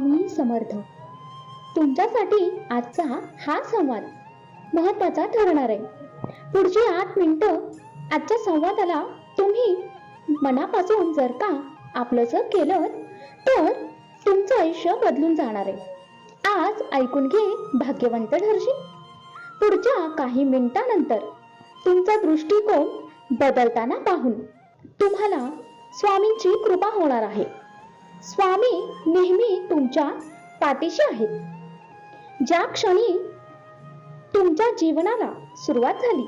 स्वामी समर्थ. तुमच्यासाठी आजचा हा संवाद महत्त्वाचा ठरणार आहे. पुढची आठ मिनिटं आजच्या संवादाला तुम्ही मनापासून जर का आपलंच केलं तर तुमचं आयुष्य बदलून जाणार आहे. आज ऐकून घे भाग्यवंत ठरशी पुढच्या काही मिनिटानंतर तुमचा दृष्टिकोन बदलताना पाहून तुम्हाला स्वामींची कृपा होणार आहे. स्वामी नेहमी तुमच्या पाठीशी आहेत. ज्या क्षणी तुमच्या जीवनाला सुरुवात झाली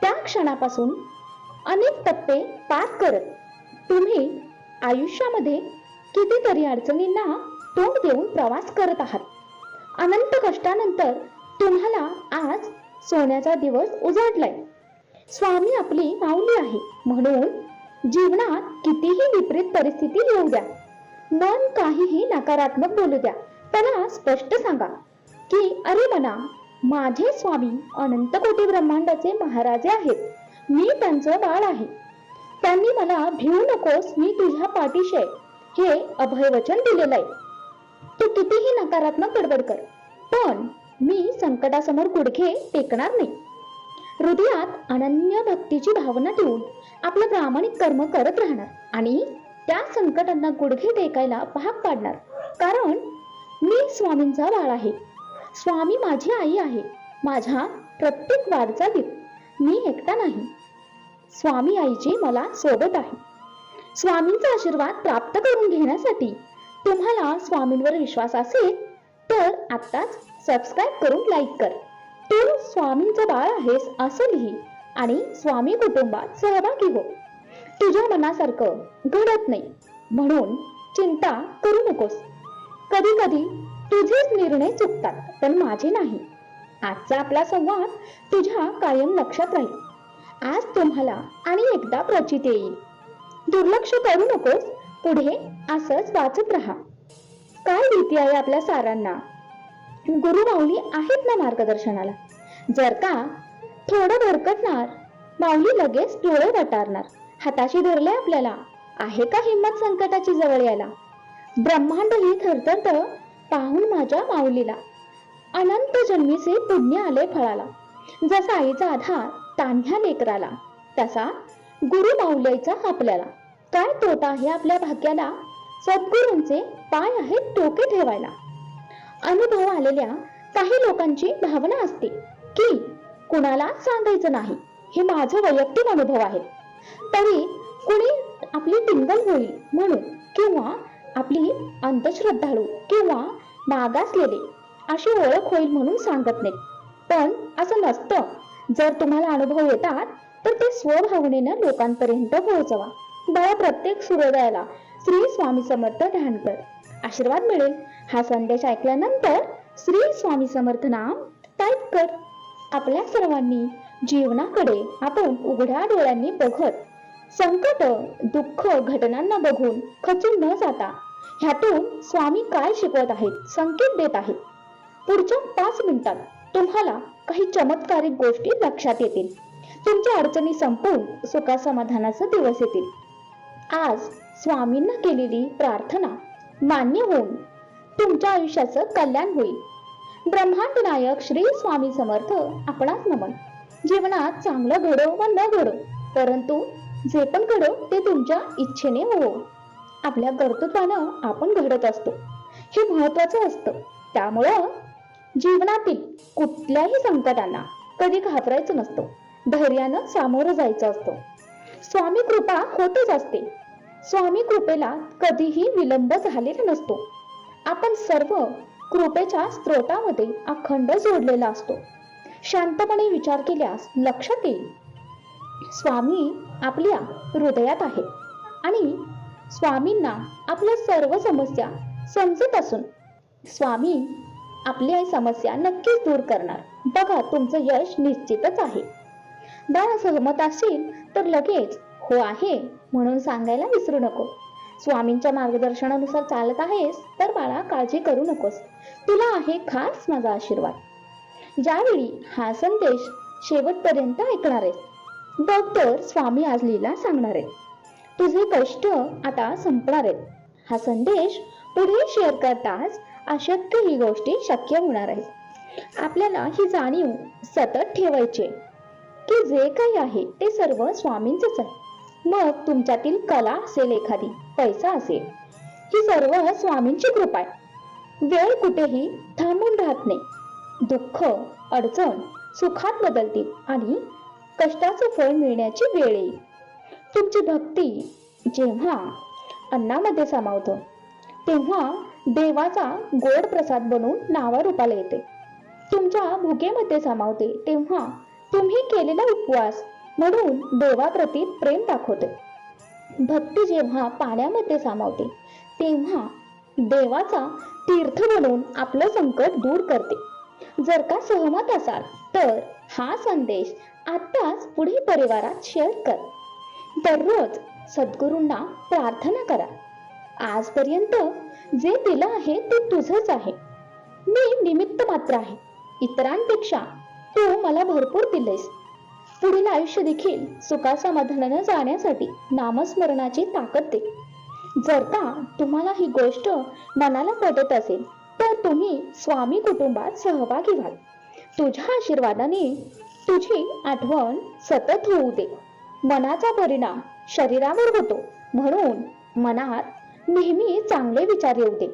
त्या क्षणापासून अनेक टप्पे पार करत तुम्ही आयुष्यामध्ये कितीतरी अडचणींना तोंड देऊन प्रवास करत आहात. अनंत कष्टानंतर तुम्हाला आज सोन्याचा दिवस उजाडलाय. स्वामी आपली माऊली आहे म्हणून जीवनात कितीही विपरीत परिस्थिती येऊ द्या. मन काहीही नकारात्मक बोलू द्या. त्याला स्पष्ट सांगा की अरे मना माझे स्वामी अनंत कोटी ब्रह्मांडाचे महाराजे आहेत. मी त्यांचं बाळ आहे. त्यांनी मला भिवू नकोस मी तुझ्या पाठीशी आहे. हे अभयवचन दिलेलं आहे. तू कितीही नकारात्मक गडबड कर पण मी संकटासमोर गुडघे टेकणार नाही. हृदयात अनन्य भक्तीची भावना देऊन आपलं प्रामाणिक कर्म करत राहणार आणि त्या संकटांना गुडघे टेकायला भाग पाडणार. कारण मी स्वामींचा बाळ आहे. स्वामी माझी आई आहे. माझ्या प्रत्येक वाटचालीत मी एकटा नाही. स्वामी आईची मला सोबत आहे. स्वामींचा आशीर्वाद प्राप्त करून घेण्यासाठी तुम्हाला स्वामींवर विश्वास असेल तर आत्ताच सबस्क्राईब करून लाईक कर. तू स्वामींचं बाळ आहेस असं लिही आणि स्वामी कुटुंबात सहभागी हो. तुझ्या मनासारखं घडत नाही. म्हणून चिंता करू नकोस. कधी कधी तुझेच निर्णय चुकतात पण माझे नाही. आजचा आपला संवाद तुझ्या कायम लक्षात राहील. आज तुम्हाला आणि एकदा प्रचित येईल. दुर्लक्ष करू नकोस पुढे असंच वाचत राहा. काय भीती आहे आपल्या सारांना? गुरु माऊली आहेत ना मार्गदर्शनाला? जर का थोडं भरकटणार माऊली लगेच डोळे वटारणार. हाताशी धरले आपल्याला. आहे का हिंमत संकटाची जवळ यायला? ब्रह्मांड ही थरथरत पाहून माझ्या माऊलीला. अनंत जन्मीचे पुण्य आले फळाला. जसा आईचा आधार तान्ह्या लेकराला. तसा गुरु माऊलीचा आपल्याला. काय तोटा आहे आपल्या भाग्याला? सद्गुरूंचे पाय आहेत टोके ठेवायला. अनुभव आलेल्या काही लोकांची भावना असते की कुणाला सांगायचं नाही. हे माझं वैयक्तिक अनुभव आहे. तरी कुणी आपली टिंगल होईल म्हणून किंवा आपली अंधश्रद्धाळू किंवा मागासलेले अशी ओळख होईल म्हणून सांगत नाही. पण असं नसतं. जर तुम्हाला अनुभव येतात तर ते स्वभावनेनं लोकांपर्यंत पोहोचवा. बळा प्रत्येक सूर्योदयाला श्री स्वामी समर्थ ध्यान कर. आशीर्वाद मिळेल. हा संदेश ऐकल्यानंतर श्री स्वामी समर्थ नाम टाईप कर. आपल्या सर्वांनी जीवनाकडे आपण उघड्या डोळ्यांनी बघत संकट दुःख घटनांना बघून खचून न जाता ह्यातून स्वामी काय शिकवत आहेत संकेत देत आहेत? पुढच्या पाच मिनिटात तुम्हाला काही चमत्कारिक गोष्टी लक्षात येतील. तुमच्या अडचणी संपून सुखासमाधानाचा दिवस येतील. आज स्वामींना केलेली प्रार्थना मान्य होऊन तुमच्या आयुष्याचं कल्याण होईल. ब्रह्मांड नायक श्री स्वामी समर्थ आपणास नमन. जीवनात चांगलं घडो व न घडो परंतु जे पण घडो ते तुमच्या इच्छेने हो आपल्या कर्तृत्वानं आपण घडत असतो हे महत्वाचं असतं. त्यामुळं जीवनातील कुठल्याही संकटांना कधी घाबरायचं नसतं धैर्यानं सामोरं जायचं असतं. स्वामी कृपा होतच असते. स्वामी कृपेला कधीही विलंब झालेला नसतो. आपण सर्व कृपेच्या स्त्रोतामध्ये अखंड जोडलेला असतो. शांतपणे विचार केल्यास लक्षात येईल. स्वामी आपल्या हृदयात आहेत आणि स्वामींना आपल्या सर्व समस्या समजत असून स्वामी आपल्या समस्या नक्कीच दूर करणार. बघा तुमचं यश निश्चितच आहे. बाळा सहमत असेल तर लगेच हो आहे म्हणून सांगायला विसरू नको. स्वामींच्या मार्गदर्शनानुसार चालत आहेस तर बाळा काळजी करू नकोस. तुला आहे खास माझा आशीर्वाद. ज्यावेळी हा संदेश शेवटपर्यंत ऐकणार आहे. बघ तर स्वामी आज लीला सांगणार आहे तुझे कष्ट आता संपणार आहेत. हा संदेश पुढे शेअर करताच अशक्य ही गोष्टी शक्य होणार आहेत. आपल्याला ही जाणीव सतत ठेवायची की जे काही आहे ते सर्व स्वामींच आहे. मग तुमच्यातील कला असेल एखादी पैसा असेल ही सर्व स्वामींची कृपा आहे. वेळ कुठेही थांबून राहत नाही. दुःख अडचण सुखात बदलतील आणि कष्टाचं फळ मिळण्याची वेळ येईल. तुमची भक्ती जेव्हा अन्नामध्ये सामावतो तेव्हा देवाचा गोड प्रसाद बनून नावारूपाला येते. तुमच्या भुकेमध्ये सामावते तेव्हा तुम्ही केलेला उपवास म्हणून देवाप्रती प्रेम दाखवते. भक्ती जेव्हा पाण्यामध्ये सामावते तेव्हा देवाचा तीर्थ बनून आपलं संकट दूर करते. जर का सहमत असाल तर हा संदेश आत्ताच पुढे परिवारात शेअर कर. दररोज सद्गुरूंना प्रार्थना करा. आजपर्यंत जे दिलं आहे ते तुझंच आहे. मी निमित्त मात्र आहे. इतरांपेक्षा तू मला भरपूर दिलेस पुढील आयुष्य देखील सुखासमाधानानं जाण्यासाठी नामस्मरणाची ताकद दे. जर का तुम्हाला ही गोष्ट मनाला पटत असेल तर तुम्ही स्वामी कुटुंबात सहभागी व्हाल. तुझ्या आशीर्वादाने तुझी आठवण सतत होऊ दे. मनाचा परिणाम शरीरावर होतो. म्हणून मनात नेहमी चांगले विचार येऊ दे.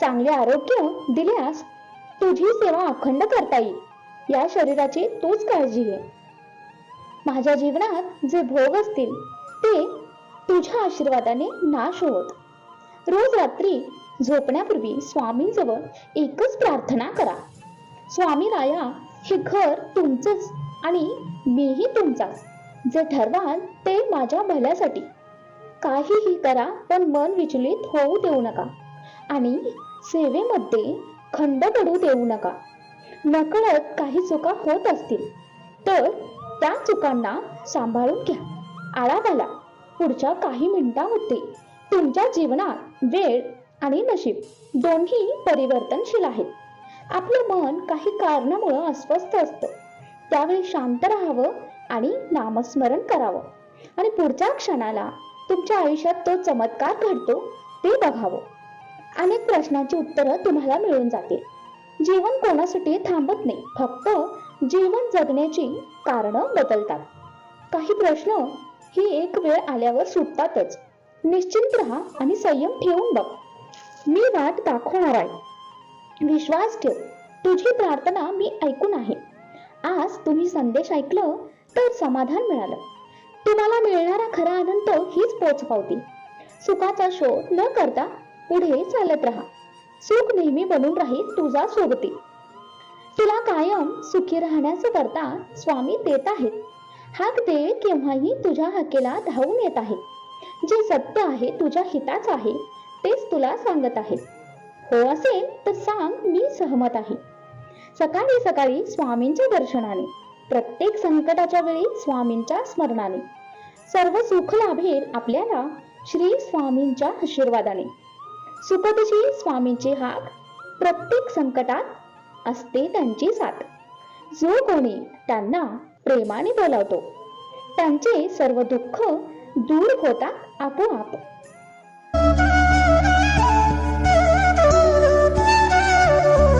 चांगले आरोग्य दिल्यास तुझी सेवा अखंड करता येईल. या शरीराची तूच काळजी घे. माझ्या जीवनात जे भोग असतील ते तुझ्या आशीर्वादाने नाश होत. रोज रात्री झोपण्यापूर्वी स्वामींजवळ एकच प्रार्थना करा. स्वामी राया हे घर तुमचंच आणि मीही तुमचाच. जे ठरवाल ते माझ्या भल्यासाठी. काहीही करा पण मन विचलित होऊ देऊ नका. आणि सेवेमध्ये खंड पडू देऊ नका. नकळत काही चुका होत असतील तर त्या चुकांना सांभाळून घ्या. आळा घाला. पुढच्या काही मिनिटांमध्ये तुमच्या जीवनात वेळ आणि नशीब. दोन्ही परिवर्तनशील आहेत. आपलं मन काही कारणामुळं अस्वस्थ असतं. त्यावेळी शांत राहावं आणि नामस्मरण करावं. आणि पुढच्या क्षणाला तुमच्या आयुष्यात तो चमत्कार घडतो ते बघावं. अनेक प्रश्नांची उत्तरं तुम्हाला मिळून जातील. जीवन कोणासाठी थांबत नाही फक्त जीवन जगण्याची कारणं बदलतात. काही प्रश्न ही एक वेळ आल्यावर सुटतातच. निश्चिंत राहा आणि संयम ठेवून बघ. मी वाट दाखवणार आहे. विश्वास ठेव. तुझी प्रार्थना मी ऐकून आहे. आज तुम्ही संदेश ऐकलं तर समाधान मिळालं. तुम्हाला मिळणारा खरा आनंद हीच पोच पावती. सुखाचा शोध न करता पुढे चालत राहा. सुख नेहमी बनून राहील तुझा सोबती. तुला कायम सुखी राहण्याचं करता स्वामी देत आहेत. हाक दे केव्हाही तुझ्या हाकेला धावून येत आहे. जे सत्य आहे तुझ्या हिताच आहे तेच तुला सांगत आहे. हो असेल तर सांग मी सहमत आहे. सकाळी सकाळी स्वामींच्या दर्शनाने प्रत्येक संकटाच्या वेळी स्वामींच्या स्मरणाने सर्व सुख लाभेल आपल्याला श्री स्वामींच्या आशीर्वादाने. सुखदशी स्वामींचे हाक प्रत्येक संकटात असते त्यांची साथ. जो कोणी त्यांना प्रेमाने बोलावतो त्यांचे सर्व दुःख दूर होतात आपोआप.